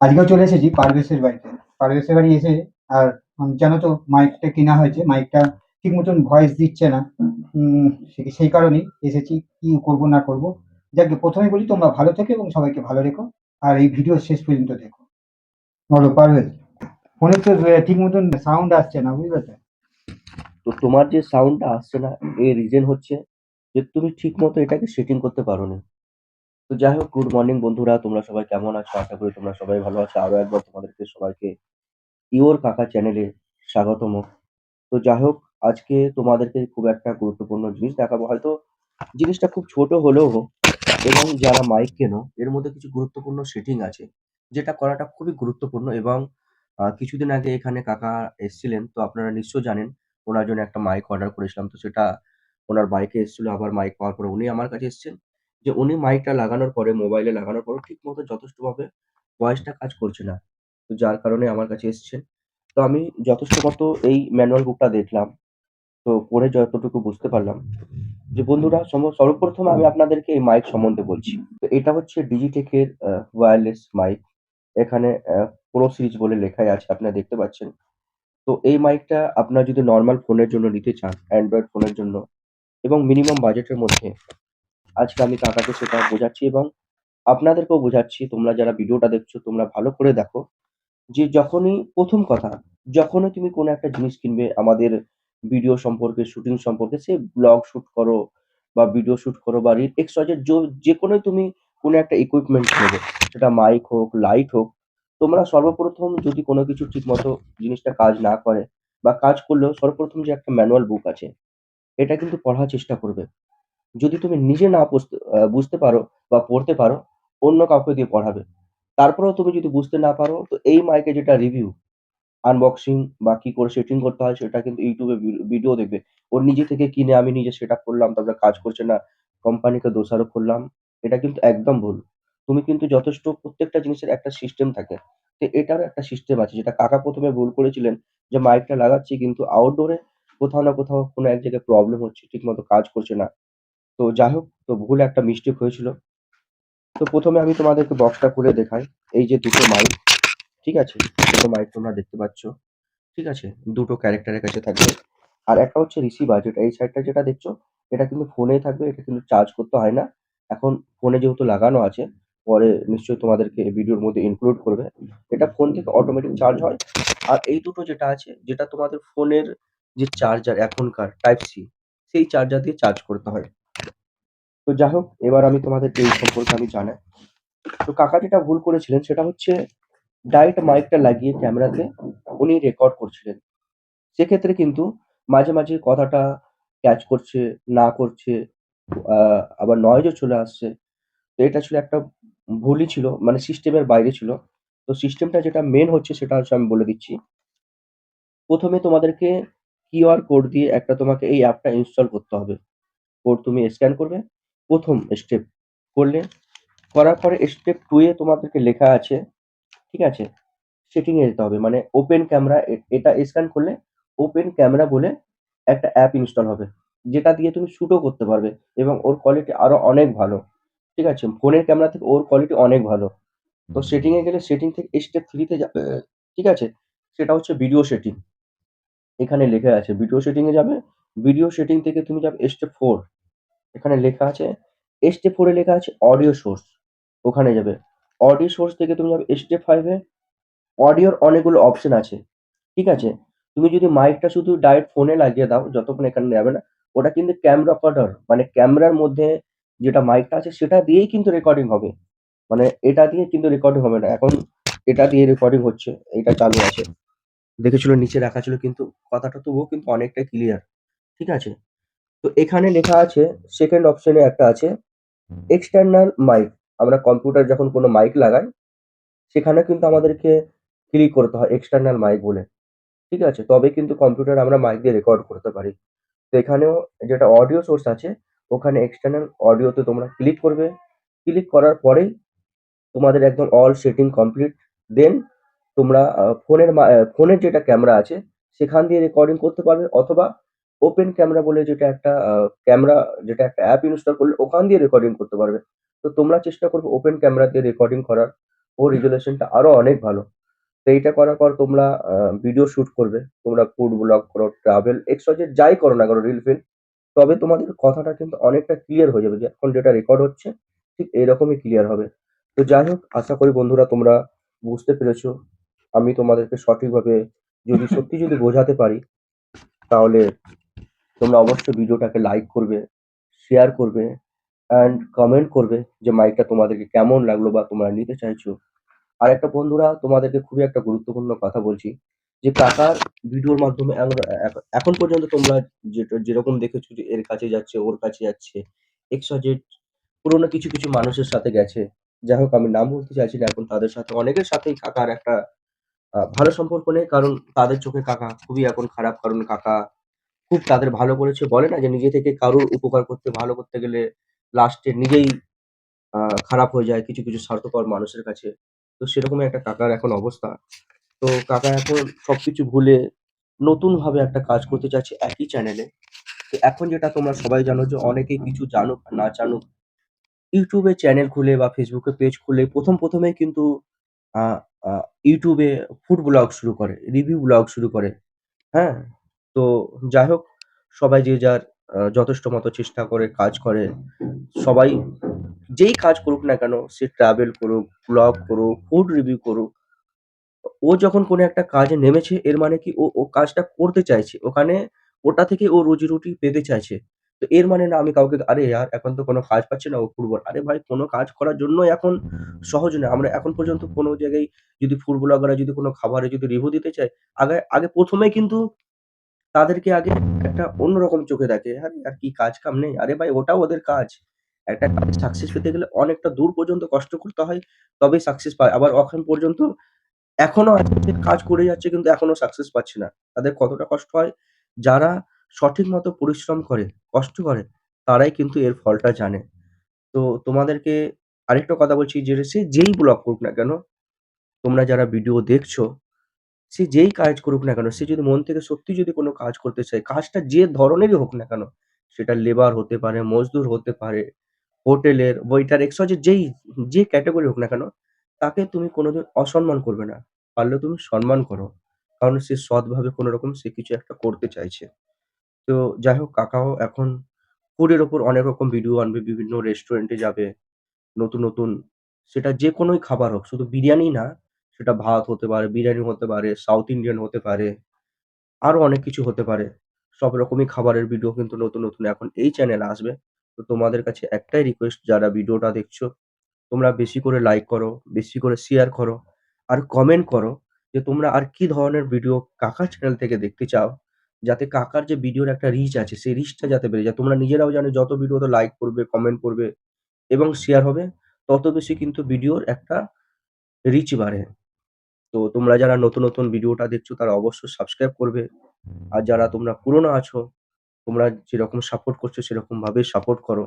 আজকেও চলে এসেছি পারভেশের বাড়িতে। পারভেশের বাড়ি এসে আর জানো তো মাইকটা কেনা হয়েছে, মাইকটা ঠিক মতন ভয়েস দিচ্ছে না। সেই কারণেই এসেছি, কি করব না করব। যাকে প্রথমে বলি তোমরা ভালো থেকো এবং সবাইকে ভালো রেখো। আর এই ভিডিও শেষ পর্যন্ত দেখো। বলো, পারভেজ ফোনে তো ঠিক মতন সাউন্ড আসছে না বুঝলে তো তো তোমার যে সাউন্ডটা আসছে না, এর রিজন হচ্ছে যে তুমি ঠিক মতো এটাকে সেটিং করতে পারোনি। তো যাই হোক গুড মর্নিং বন্ধুরা, তোমরা সবাই কেমন আছো? আশা করি তোমরা সবাই ভালো আছো। আরও একবার তোমাদেরকে সবাইকে ইওর কাকা চ্যানেলে স্বাগতম। তো যাই হোক আজকে তোমাদেরকে খুব একটা গুরুত্বপূর্ণ জিনিস দেখাবো। হয়তো জিনিসটা খুব ছোট হলেও এবং যারা মাইক কেনো, এর মধ্যে কিছু গুরুত্বপূর্ণ সেটিং আছে, যেটা করাটা খুবই গুরুত্বপূর্ণ এবং কিছুদিন আগে এখানে কাকা এসেছিলেন, তো আপনারা নিশ্চয় জানেন, ওনার জন্য একটা মাইক অর্ডার করেছিলাম। তো সেটা ওনার বাইকে এসেছিল, আবার মাইক পাওয়ার পরে উনি আমার কাছে এসেছেন। যে উনি মাইকটা লাগানোর পরে মোবাইলে লাগানোর পরেও ঠিক মতো যথেষ্টভাবে ভয়েসটা কাজ করছে না। তো যার কারণে আমার কাছে এসেছেন। তো আমি যথেষ্ট মতো এই ম্যানুয়াল বুকটা দেখলাম। তো পড়ে যতটুকু বুঝতে পারলাম। যে বন্ধুরা সর্বপ্রথম আমি আপনাদেরকে এই মাইক সম্বন্ধে বলছি। তো এটা হচ্ছে ডিজিটেকের ওয়্যারলেস মাইক এখানে প্রো সিরিজ বলে লেখাই আছে, আপনারা দেখতে পাচ্ছেন। তো এই মাইকটা আপনারা যদি নর্মাল ফোনের জন্য নিতে চান অ্যান্ড্রয়েড ফোনের জন্য এবং মিনিমাম বাজেটের মধ্যে আজকে আমি কাকাকে সেটা বোঝাচ্ছি এবং আপনাদেরকেও বোঝাচ্ছি। তোমরা যারা ভিডিওটা দেখছ, তোমরা ভালো করে দেখো যে যখনই প্রথম কথা, যখনই তুমি কোনো একটা জিনিস কিনবে, আমাদের ভিডিও সম্পর্কে, শুটিং সম্পর্কে, সে ব্লগ শুট করো বা ভিডিও শুট করো বা রিল এক্সট্রা যে কোনো তুমি কোনো একটা ইকুইপমেন্ট নেবে সেটা মাইক হোক লাইট হোক, তোমরা সর্বপ্রথম যদি কোনো কিছু ঠিক মতো জিনিসটা কাজ না করে বা কাজ করলেও সর্বপ্রথম যে একটা ম্যানুয়াল বুক আছে, এটা কিন্তু পড়ার চেষ্টা করবে। যদি তুমি নিজে না বুঝতে পারো বা পড়তে পারো, অন্য কাউকে দিয়ে পড়াবে। তারপরেও তুমি যদি বুঝতে না পারো, তো এই মাইকে যেটা রিভিউ আনবক্সিং বা কি করে সেটিং করতে হয় সেটা কিন্তু ইউটিউবে ভিডিও দেখবে। ওর নিজে থেকে কিনে আমি নিজে সেট করলাম, তারপরে কাজ করছে না কোম্পানিকে দোষারোপ করলাম, এটা কিন্তু একদম ভুল। তুমি কিন্তু যথেষ্ট প্রত্যেকটা জিনিসের একটা সিস্টেম থাকে। তো এটারও একটা সিস্টেম আছে, যেটা কাকা প্রথমে ভুল করেছিলেন যে মাইকটা লাগাচ্ছি কিন্তু আউটডোরে কোথাও না কোথাও কোনো এক জায়গায় প্রবলেম হচ্ছে ঠিক মতো কাজ করছে না। তো যাই হোক, তো ভুল একটা মিস্টেক হয়েছিল। তো প্রথমে আমি তোমাদেরকে বক্সটা খুলে দেখাই। এই যে দুটো মাইক ঠিক আছে? দুটো মাইক তোমরা দেখতে পাচ্ছ। ঠিক আছে? দুটো ক্যারেক্টারের কাছে থাকবে। আর একটা হচ্ছে রিসিভার যেটা এই সাইডটা যেটা দেখছ, এটা কিন্তু ফোনে থাকবে, এটা কিন্তু চার্জ করতে হয় না। এখন ফোনে যেহেতু লাগানো আছে, পরে নিশ্চয়ই তোমাদেরকে ভিডিওর মধ্যে ইনক্লুড করবে। এটা ফোন থেকে অটোমেটিক চার্জ হয়। আর এই দুটো যেটা আছে, যেটা তোমাদের ফোনের যে চার্জার এখনকার টাইপ সি সেই চার্জার দিয়ে চার্জ করতে হয়। তো যাই হোক, এবার আমি তোমাদেরকে এই সম্পর্কে আমি জানাই। তো কাকা যেটা ভুল করেছিলেন, সেটা হচ্ছে ডাইরেক্ট মাইকটা লাগিয়ে ক্যামেরাতে উনি রেকর্ড করছিলেন। সেক্ষেত্রে কিন্তু মাঝে মাঝে কথাটা ক্যাচ করছে, না করছে আবার নয়েজও চলে আসছে। তো এটা ছিল একটা ভুলই ছিল মানে সিস্টেমের বাইরে ছিল। তো সিস্টেমটা যেটা মেন হচ্ছে, সেটা হচ্ছে আমি বলে দিচ্ছি। প্রথমে তোমাদেরকে কিউআর কোড দিয়ে একটা তোমাকে এই অ্যাপটা ইনস্টল করতে হবে। কোড তুমি স্ক্যান করবে প্রথম স্টেপ করলে করার পরে স্টেপ টু এ তোমাদেরকে লেখা আছে ঠিক আছে? সেটিং এ যেতে হবে মানে ওপেন ক্যামেরা এটা স্ক্যান করলে ওপেন ক্যামেরা বলে একটা অ্যাপ ইনস্টল হবে যেটা দিয়ে তুমি শুটও করতে পারবে এবং ওর কোয়ালিটি আরও অনেক ভালো ঠিক আছে? ফোনের ক্যামেরা থেকে ওর কোয়ালিটি অনেক ভালো। তো সেটিং এ গেলে সেটিং থেকে স্টেপ থ্রিতে যাবে ঠিক আছে? সেটা হচ্ছে ভিডিও সেটিং এখানে লেখা আছে ভিডিও সেটিং এ যাবে ভিডিও সেটিং থেকে তুমি যাবে স্টেপ ফোর এখানে লেখা আছে স্টেপ ফোরে লেখা আছে অডিও সোর্স ওখানে যাবে। অডিও সোর্স থেকে তুমি যাবে স্টেপ ফাইভে অডিওর অনেকগুলো অপশন আছে, ঠিক আছে? তুমি যদি মাইকটা শুধু ডাইরেক্ট ফোনে লাগিয়ে দাও, যতক্ষণ এখানে যাবে না, ওটা কিন্তু ক্যামেরা রেকর্ডার মানে ক্যামেরার মধ্যে যেটা মাইকটা আছে, সেটা দিয়েই কিন্তু রেকর্ডিং হবে। মানে এটা দিয়ে কিন্তু রেকর্ডিং হবে না। এখন এটা দিয়ে রেকর্ডিং হচ্ছে, এটা চালু আছে। দেখেছিল, নিচে রাখা ছিল, কিন্তু কথাটা তবুও কিন্তু অনেকটাই ক্লিয়ার ঠিক আছে? তো এখানে লেখা আছে সেকেন্ড অপশনে একটা আছে এক্সটার্নাল মাইক আমরা কম্পিউটার যখন কোনো মাইক লাগাই সেখানে কিন্তু আমাদেরকে ক্লিক করতে হয় এক্সটার্নাল মাইক বলে। ঠিক আছে? তবে কিন্তু কম্পিউটার আমরা মাইক দিয়ে রেকর্ড করতে পারি। তো এখানেও যেটা অডিও সোর্স আছে ওখানে এক্সটার্নাল অডিওতে তোমরা ক্লিক করবে। ক্লিক করার পরেই তোমাদের একদম অল সেটিং কমপ্লিট দেন তোমরা ফোনের ফোনের যেটা ক্যামেরা আছে সেখান দিয়ে রেকর্ডিং করতে পারবে অথবা ওপেন ক্যামেরা বলে যেটা একটা ক্যামেরা যেটা একটা অ্যাপ ইনস্টল করলে ওখান দিয়ে রেকর্ডিং করতে পারবে তো তোমরা চেষ্টা করবে ওপেন ক্যামেরা দিয়ে রেকর্ডিং করার ওর রেজুলেশনটা আরও অনেক ভালো। তো এইটা করার পর তোমরা ভিডিও শুট করবে। তোমরা ফুড ব্লগ করো, ট্রাভেল, এক্স, ওয়াই, জেড যাই করো না কেন রিল-ফিল তবে তোমাদের কথাটা কিন্তু অনেকটা ক্লিয়ার হয়ে যাবে যে এখন যেটা রেকর্ড হচ্ছে ঠিক এরকমই ক্লিয়ার হবে। তো যাই হোক আশা করি বন্ধুরা তোমরা বুঝতে পেরেছ। আমি তোমাদেরকে সঠিকভাবে যদি সত্যি যদি বোঝাতে পারি তাহলে তোমরা অবশ্যই ভিডিওটাকে লাইক করবে, শেয়ার করবে অ্যান্ড কমেন্ট করবে যে মাইকটা তোমাদেরকে কেমন লাগল বা তোমরা নিতে চাইছো। আর একটা বন্ধুরা তোমাদেরকে খুবই একটা গুরুত্বপূর্ণ কথা বলছি যে কাকার ভিডিওর মাধ্যমে এখন পর্যন্ত তোমরা যেটা যেরকম দেখেছ যে এর কাছে যাচ্ছে, ওর কাছে যাচ্ছে, এক্স, ওয়াই, পুরোনো কিছু, কিছু মানুষের সাথে গেছে। যাই হোক আমি নাম বলতে চাইছি না এখন তাদের সাথে অনেকের সাথেই কাকার একটা ভালো সম্পর্ক নেই। কারণ তাদের চোখে কাকা খুবই এখন খারাপ। কারণ কাকা খুব তাদের ভালো করেছে। বলে না যে নিজে থেকে কারোর উপকার করতে, ভালো করতে গেলে লাস্টে নিজেই আ খারাপ হয়ে যায় কিছু, কিছু স্বার্থপর মানুষের কাছে। তো সেরকমই একটা কাকার এখন অবস্থা। তো কাকা এখন সবকিছু ভুলে নতুনভাবে একটা কাজ করতে চাইছে একই চ্যানেলে। তো এখন যেটা তোমরা সবাই জানো যে অনেকেই কিছু জানুক না জানুক ইউটিউবে চ্যানেল খুলে বা এ পেজ খুলে ১ম, ১ম এই কিন্তু আ আ YouTube ফুড ব্লগ শুরু করে, রিভিউ ব্লগ শুরু করে। হ্যাঁ? তো যাই হোক সবাই যে যার যথেষ্ট মতো চেষ্টা করে, কাজ করে। সবাই যেই কাজ করুক না কেন সে ট্রাভেল করুক, ব্লগ করুক, ফুড রিভিউ করুক। ও যখন কোনো একটা কাজে নেমেছে এর মানে কি ও, ও কাজটা করতে চাইছে। ওখানে ওটা থেকে ও রুজি-রুটি পেতে চাইছে। তো এর মানে না আমি কাউকে "আরে ইয়ার এখন তো কোনো কাজ পাচ্ছি না ও ফুড ব্লগ" আরে ভাই কোনো কাজ করার জন্যই এখন সহজ না। আমরা এখন পর্যন্ত কোনো জায়গায় যদি ফুড ব্লগাররা যদি কোনো খাবারে যদি রিভিউ দিতে চায়, আগে আগে ১ম এই কিন্তু তাদেরকে আগে একটা অন্যরকম চোখে দেখে। আরে আর কি কাজ কাম নেই? আরে ভাই ওটাও ওদের কাজ। একটা কাজে সাকসেস পেতে গেলে অনেকটা দূর পর্যন্ত কষ্ট করতে হয়, তবেই সাকসেস পায়। আবার এখন পর্যন্ত এখনও আছে কাজ করে যাচ্ছে কিন্তু এখনও সাকসেস পাচ্ছে না। তাদের কতটা কষ্ট হয়? যারা সঠিক মতো পরিশ্রম করে, কষ্ট করে, তারাই কিন্তু এর ফলটা জানে। তো তোমাদেরকে আরেকটা কথা বলছি যে সে যেই ব্লগ করুক না কেন, তোমরা যারা ভিডিও দেখছ, সে যেই কাজ করুক না কেন, সে যদি মন থেকে সত্যি যদি কোনো কাজ করতে চায়, কাজটা যে ধরনেরই হোক না কেন, সেটা লেবার হতে পারে, মজদুর হতে পারে, হোটেলের ওয়েটার, এক্স, ওয়াই, যেই যে ক্যাটেগরি হোক না কেন, তাকে তুমি কোনোদিন অসম্মান করবে না। পারলে তুমি সম্মান করো। কারণ সে সৎভাবে কোনরকম সে কিছু একটা করতে চাইছে। তো যাই হোক কাকাও এখন ফুডের ওপর অনেক রকম ভিডিও আনবে, বিভিন্ন রেস্টুরেন্টে যাবে। নতুন, নতুন সেটা যেকোনোই খাবার হোক, শুধু বিরিয়ানি না, সেটা ভাত হতে পারে, বিরিয়ানি হতে পারে, সাউথ ইন্ডিয়ান হতে পারে, আরও অনেক কিছু হতে পারে। সব রকমই খাবারের ভিডিও কিন্তু নতুন, নতুন এখন এই চ্যানেলে আসবে। তো তোমাদের কাছে একটাই রিকোয়েস্ট যারা ভিডিওটা দেখছ, তোমরা বেশি করে লাইক করো, বেশি করে শেয়ার করো, আর কমেন্ট করো যে তোমরা আর কি ধরনের ভিডিও কাকার চ্যানেল থেকে দেখতে চাও। যাতে কাকার যে ভিডিওর একটা রিচ আছে, সেই রিচটা যাতে বেড়ে যায়। তোমরা নিজেরাও জানো যত ভিডিওতে লাইক করবে, কমেন্ট করবে এবং শেয়ার হবে, তত বেশি কিন্তু ভিডিওর একটা রিচ বাড়ে। তো তোমরা যারা নতুন, নতুন ভিডিওটা দেখছ তারা অবশ্যই সাবস্ক্রাইব করবে। আর যারা তোমরা পুরনো আছো, তোমরা যেরকম সাপোর্ট করছ সেরকম ভাবে সাপোর্ট করো।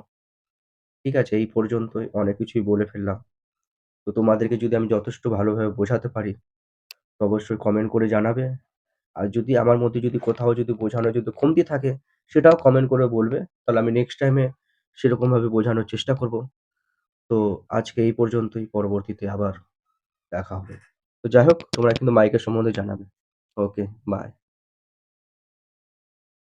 ঠিক আছে? এই পর্যন্তই অনেক কিছুই বলে ফেললাম। তো তোমাদেরকে যদি আমি যথেষ্ট ভালোভাবে বোঝাতে পারি, তো অবশ্যই কমেন্ট করে জানাবে। আর যদি আমার মধ্যে যদি কোথাও যদি বোঝানোর যদি কমতি থাকে, সেটাও কমেন্ট করে বলবে। তাহলে আমি নেক্সট টাইমে সেরকমভাবে বোঝানোর চেষ্টা করব। তো আজকে এই পর্যন্তই, পরবর্তীতে আবার দেখা হবে। তো যাই হোক তোমরা কিন্তু মাইকের সম্বন্ধে জানাবে। Okay, bye.